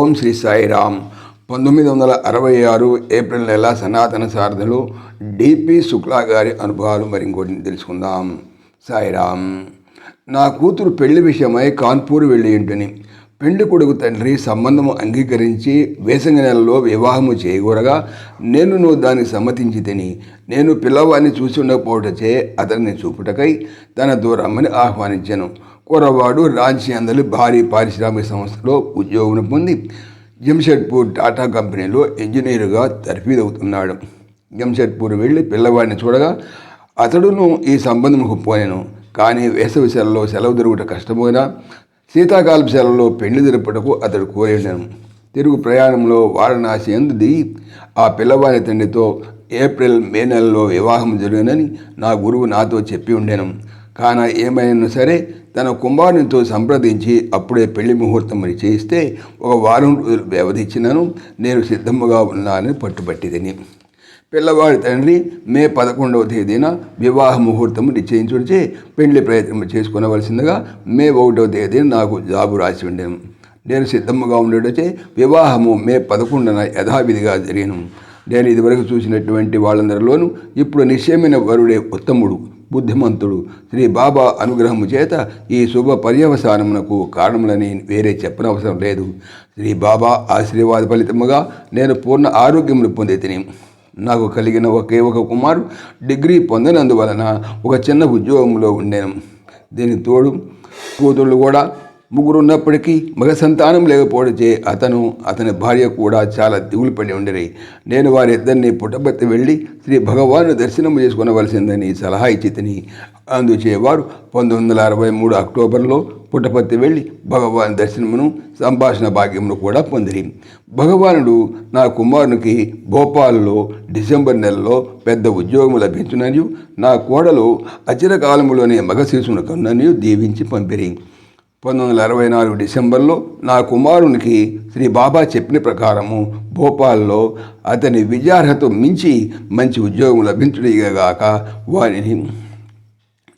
ఓం శ్రీ సాయిరామ్ పంతొమ్మిది వందల అరవై ఆరు ఏప్రిల్ నెల సనాతన సారథులు డిపి శుక్లా గారి అనుభవాలు మరింకోటి తెలుసుకుందాం. సాయిరామ్ నా కూతురు పెళ్ళి విషయమై కాన్పూర్ వెళ్ళి ఇంటిని పెళ్ళి కొడుకు తండ్రి సంబంధము అంగీకరించి వేసంగి నెలలో వివాహము చేయకూడగా నేను నువ్వు దానికి సమ్మతించి తిని నేను పిల్లవాడిని చూసి ఉండకపోవటచే అతన్ని చూపుటకై తన దూరమ్మని ఆహ్వానించాను. కుర్రవాడు రాంచీ అందరి భారీ పారిశ్రామిక సంస్థలో ఉద్యోగం పొంది జంషెడ్పూర్ టాటా కంపెనీలో ఇంజనీరుగా తర్ఫీదవుతున్నాడు. జంషెడ్పూర్ వెళ్ళి పిల్లవాడిని చూడగా అతడును ఈ సంబంధముకు పోయాను కానీ వేసవి సెలవులో సెలవు దొరుకుట కష్టమైనా శీతాకాల సెలవులో పెళ్ళి జరుపుటకు అతడు కోరాను తిరుగు ప్రయాణంలో వారణాసి ఎందు దిగి ఆ పిల్లవాడి తండ్రితో ఏప్రిల్ మే నెలలో వివాహం జరిగినని నా గురువు నాతో చెప్పి ఉండేను. కాన ఏమైనా సరే తన కుమారునితో సంప్రదించి అప్పుడే పెళ్ళి ముహూర్తం చేయిస్తే ఒక వారం రోజులు వ్యవధి ఇచ్చినను నేను సిద్ధముగా ఉన్నానని పట్టుబట్టిదని. పిల్లవాడి తండ్రి మే పదకొండవ తేదీన వివాహ ముహూర్తం నిశ్చయించుడిచే పెళ్ళి ప్రయత్నం చేసుకునవలసిందిగా మే ఒకటవ తేదీన నాకు జాబు రాసి ఉండేను. నేను సిద్ధముగా ఉండేటచే వివాహము మే పదకొండున యథావిధిగా జరిగిను. నేను ఇదివరకు చూసినటువంటి వాళ్ళందరిలోనూ ఇప్పుడు నిశ్చయమైన వరుడే ఉత్తముడు బుద్ధిమంతుడు. శ్రీ బాబా అనుగ్రహము చేత ఈ శుభ పర్యవసానమునకు కారణములని వేరే చెప్పనవసరం లేదు. శ్రీ బాబా ఆశీర్వాద ఫలితముగా నేను పూర్ణ ఆరోగ్యమును పొంది తిని నాకు కలిగిన ఒకే ఒక కుమారు డిగ్రీ పొందినందువలన ఒక చిన్న ఉద్యోగంలో ఉండేను. దీని తోడు కూతుళ్ళు కూడా ముగ్గురు ఉన్నప్పటికీ మగ సంతానం లేకపోవడచే అతను అతని భార్య కూడా చాలా దిగులు పడి ఉండేది నేను వారిద్దరిని పుట్టబత్తి వెళ్ళి శ్రీ భగవాను దర్శనం చేసుకునవలసిందని సలహా ఇచ్చి తిని అందుచే వారు పంతొమ్మిది వందల అరవై మూడు అక్టోబర్లో పుట్టపర్తి వెళ్ళి భగవాన్ దర్శనమును సంభాషణ భాగ్యమును కూడా పొందిరి. భగవానుడు నా కుమారునికి భోపాల్లో డిసెంబర్ నెలలో పెద్ద ఉద్యోగం లభించుననియు నా కోడలు అచిరకాలములోనే మగ శిశువును కన్ననియు దీవించి పంపిరి. పంతొమ్మిది వందల అరవై నాలుగు డిసెంబర్లో నా కుమారునికి శ్రీ బాబా చెప్పిన ప్రకారము భోపాల్లో అతని విద్యార్హత మించి మంచి ఉద్యోగం లభించుడిగాక వారిని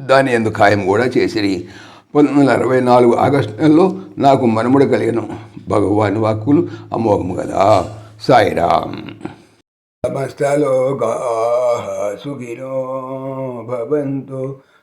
దాని ఎందు ఖాయం కూడా చేసిరి. పంతొమ్మిది వందల అరవై నాలుగు ఆగస్టు నెలలో నాకు మనుముడు కలిగిన. భగవాన్ వాక్కులు అమోఘము కదా సాయిరామ్. సమస్తలోకా సుఖినో భవంతు.